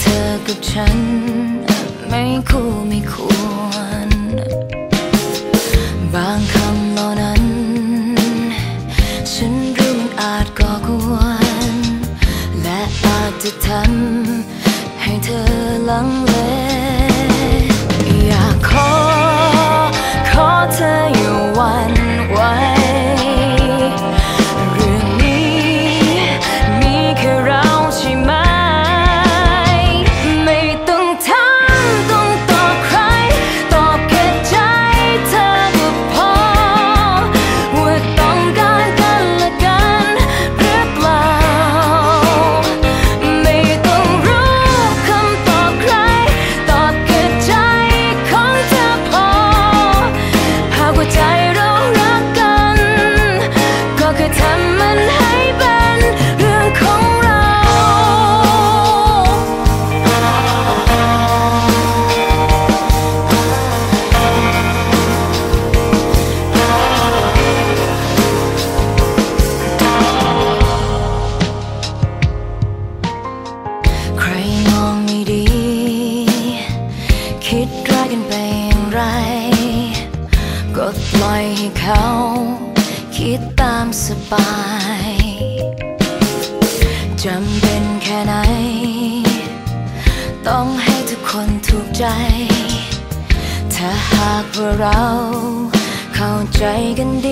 เธอกับฉัน ไม่คู่ไม่ควร บางคำเหล่านั้น ฉันรู้มันอาจก่อกวน และอาจจะทำให้เธอลังเล ไร ก็ปล่อยให้เขา คิดตามสบายจำเป็นแค่ไหน ต้องให้ทุกคนถูกใจ ถ้าหากว่าเราเข้าใจกันดี